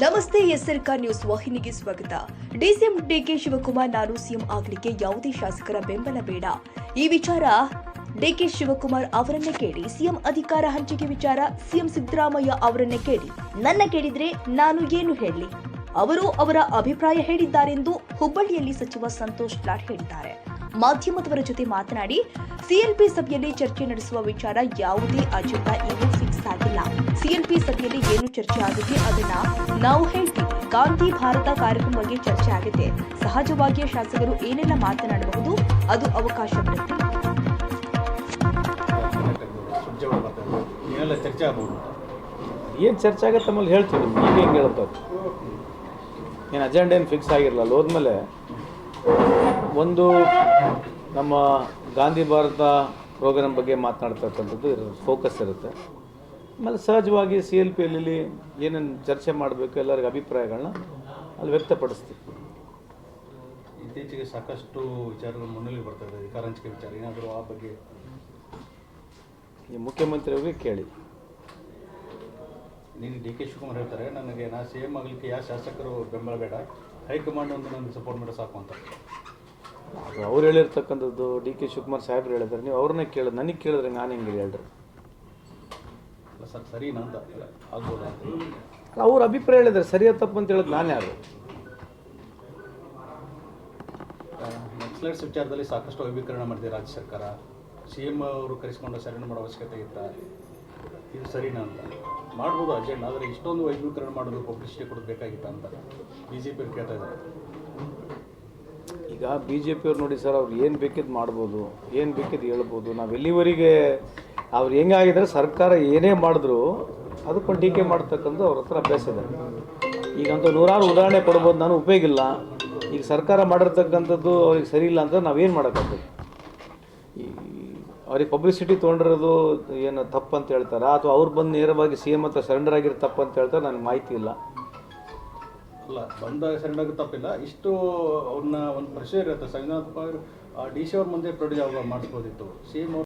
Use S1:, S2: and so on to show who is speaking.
S1: ನಮಸ್ತೆ ಎಸ್ಆರ್ಕಾರ್ ನ್ಯೂಸ್ ವಾಹಿನಿಗೆ ಸ್ವಾಗತ. ಡಿಸಿಎಂ ಡಿಕೆ ಶಿವಕುಮಾರ್, ನಾನು ಸಿಎಂ ಆಗಲಿಕ್ಕೆ ಯಾವುದೇ ಶಾಸಕರ ಬೆಂಬಲ ಬೇಡ. ಈ ವಿಚಾರ ಡಿಕೆ ಶಿವಕುಮಾರ್ ಅವರನ್ನೇ ಕೇಳಿ, ಸಿಎಂ ಅಧಿಕಾರ ಹಂಚಿಕೆ ವಿಚಾರ ಸಿಎಂ ಸಿದ್ದರಾಮಯ್ಯ ಅವರನ್ನೇ ಕೇಳಿ. ನನ್ನ ಕೇಳಿದ್ರೆ ನಾನು ಏನು ಹೇಳಲಿ ಅವರು ಅವರ ಅಭಿಪ್ರಾಯ ಹೇಳಿದ್ದಾರೆಂದು ಹುಬ್ಬಳ್ಳಿಯಲ್ಲಿ ಸಚಿವ ಸಂತೋಷ್ ಲಾಡ್ ಹೇಳಿದ್ದಾರೆ. ಮಾಧ್ಯಮದವರ ಜೊತೆ ಮಾತನಾಡಿ, ಸಿಎಲ್ಪಿ ಸಭೆಯಲ್ಲಿ ಚರ್ಚೆ ನಡೆಸುವ ವಿಚಾರ ಯಾವುದೇ ಅಜೆಂಡಾ ಇನ್ನೂ ಚರ್ಚೆ ಆಗುತ್ತೆ ಅದನ್ನ ನಾವು ಹೇಳ್ತೀವಿ. ಗಾಂಧಿ ಭಾರತ ಕಾರ್ಯಕ್ರಮ ಬಗ್ಗೆ ಚರ್ಚೆ ಆಗುತ್ತೆ. ಸಹಜವಾಗಿಯೇ ಶಾಸಕರು ಏನೆಲ್ಲ ಮಾತನಾಡಬಹುದು, ಅದು ಅವಕಾಶ ಬರುತ್ತೆ
S2: ಏನ್ ಚರ್ಚೆ ಆಗತ್ತೆ ಆಮೇಲೆ ಹೇಳ್ತೀವಿ ಈಗ ಹೆಂಗೆ ಹೇಳ್ತಾರೆ ಏನು ಅಜೆಂಡ ಏನು ಫಿಕ್ಸ್ ಆಗಿರಲ್ಲ ಹೋದ್ಮೇಲೆ ಒಂದು ನಮ್ಮ ಗಾಂಧಿ ಭಾರತ ಪ್ರೋಗ್ರಾಮ್ ಬಗ್ಗೆ ಮಾತನಾಡ್ತಕ್ಕಂಥದ್ದು ಫೋಕಸ್ ಇರುತ್ತೆ. ಆಮೇಲೆ ಸಹಜವಾಗಿ ಸಿ ಎಲ್ ಪಿ ಎಲ್ಲಿ ಏನೇನು ಚರ್ಚೆ ಮಾಡಬೇಕು ಎಲ್ಲರಿಗೂ ಅಭಿಪ್ರಾಯಗಳನ್ನ ಅಲ್ಲಿ ವ್ಯಕ್ತಪಡಿಸ್ತೀವಿ.
S3: ಇತ್ತೀಚೆಗೆ ಸಾಕಷ್ಟು ವಿಚಾರಗಳು ಮುನ್ನೆಲೆಗೆ ಇದೆ ಅಧಿಕಾರ ಹಂಚಿಕೆ ವಿಚಾರ ಏನಾದರೂ ಆ ಬಗ್ಗೆ.
S2: ಈ ಮುಖ್ಯಮಂತ್ರಿಯವರಿಗೆ ಕೇಳಿ.
S3: ನೀನು ಡಿ ಕೆ ಶಿವಕುಮಾರ್ ಹೇಳ್ತಾರೆ ನನಗೆ ನಾ ಸಿ ಎಂ ಆಗಲಿಕ್ಕೆ ಯಾವ ಶಾಸಕರು ಬೆಂಬಲ ಬೇಡ ಹೈಕಮಾಂಡ್ ಒಂದು ನನಗೆ ಸಪೋರ್ಟ್ ಮಾಡೋ ಸಾಕು ಅಂತ.
S2: ಅದು ಅವ್ರು ಹೇಳಿರ್ತಕ್ಕಂಥದ್ದು ಡಿ ಕೆ ಶಿವಕುಮಾರ್ ಸಾಹೇಬ್ರು ಹೇಳಿದ್ರೆ ನೀವು ಅವ್ರನ್ನೇ ಕೇಳಿದ್ರೆ ನನಗೆ ಕೇಳಿದ್ರೆ ನಾನು ಹಿಂಗೆ ಹೇಳ್ರಿ?
S3: ಸರ್ ಸರಿನಾ ಅಂತ. ಆಗ್ಬೋದಾ
S2: ಅವ್ರ ಅಭಿಪ್ರಾಯ ಹೇಳಿದ್ರೆ ಸರಿಯ ತಪ್ಪು ಅಂತ ಹೇಳೋದು ನಾನು ಯಾರು?
S3: ನಕ್ಸಲೈಟ್ಸ್ ವಿಚಾರದಲ್ಲಿ ಸಾಕಷ್ಟು ವೈಭೀಕರಣ ಮಾಡಿದೆ ರಾಜ್ಯ ಸರ್ಕಾರ. ಸಿ ಎಂ ಅವರು ಕರೆಸಿಕೊಂಡು ಸರಣಿ ಮಾಡೋ ಅವಶ್ಯಕತೆ ಇತ್ತ? ಇದು ಸರಿನಾ ಅಂತ. ಮಾಡ್ಬೋದು ಅಜೆಂಡ್ ಆದರೆ ಇಷ್ಟೊಂದು ವೈಭೀಕರಣ ಮಾಡೋದು ಪಬ್ಲಿಸಿಟಿ ಕೊಡೋದು ಬೇಕಾಗಿತ್ತ ಅಂತ. ಬಿ ಜೆ ಪಿಯವ್ರು ಕೇಳ್ತಾ ಇದ್ದಾರೆ.
S2: ಈಗ ಬಿ ಜೆ ಪಿಯವ್ರು ನೋಡಿ ಸರ್ ಅವ್ರು ಏನು ಬೇಕಿದ್ದು ಮಾಡ್ಬೋದು ಏನು ಬೇಕಿದ್ದು ಹೇಳ್ಬೋದು. ನಾವು ಎಲ್ಲಿವರೆಗೆ ಅವ್ರು ಹೆಂಗಾಗಿದ್ರೆ ಸರ್ಕಾರ ಏನೇ ಮಾಡಿದ್ರು ಅದಕ್ಕೊಂದು ಟೀಕೆ ಮಾಡ್ತಕ್ಕಂಥ ಅವ್ರ ಹತ್ರ ಅಭ್ಯಾಸ ಇದೆ. ಈಗಂತೂ ನೂರಾರು ಉದಾಹರಣೆ ಕೊಡ್ಬೋದು, ನಾನು ಉಪಯೋಗ ಇಲ್ಲ. ಈಗ ಸರ್ಕಾರ ಮಾಡಿರ್ತಕ್ಕಂಥದ್ದು ಅವ್ರಿಗೆ ಸರಿ ಇಲ್ಲ ಅಂತ ನಾವೇನು ಮಾಡೋಕ್ಕಾಗ್ತದೆ? ಈ ಅವ್ರಿಗೆ ಪಬ್ಲಿಸಿಟಿ ತೊಗೊಂಡಿರೋದು ಏನು ತಪ್ಪು ಅಂತ ಹೇಳ್ತಾರೆ? ಅಥವಾ ಅವ್ರು ಬಂದು ನೇರವಾಗಿ ಸಿ ಎಂ ಹತ್ರ ಸರೆಂಡರ್ ಆಗಿರೋ ತಪ್ಪು ಅಂತ ಹೇಳ್ತಾರೆ, ನನಗೆ ಮಾಹಿತಿ ಇಲ್ಲ.
S3: ಅಲ್ಲ, ಬಂದಾಗ ಸರೆಂಡರ್ ತಪ್ಪಿಲ್ಲ. ಇಷ್ಟು ಅವ್ರನ್ನ ಒಂದು ಪ್ರೆಷರ್ ಇರುತ್ತೆ. ಸಂವಿಧಾನಾತ್ಮಕ ಡಿ ಸಿ ಅವ್ರ ಮುಂದೆ ಪ್ರೊಡ್ಯೂಸ್ ಮಾಡಿಸ್ಬೋದಿತ್ತು ಸಿ ಎಂ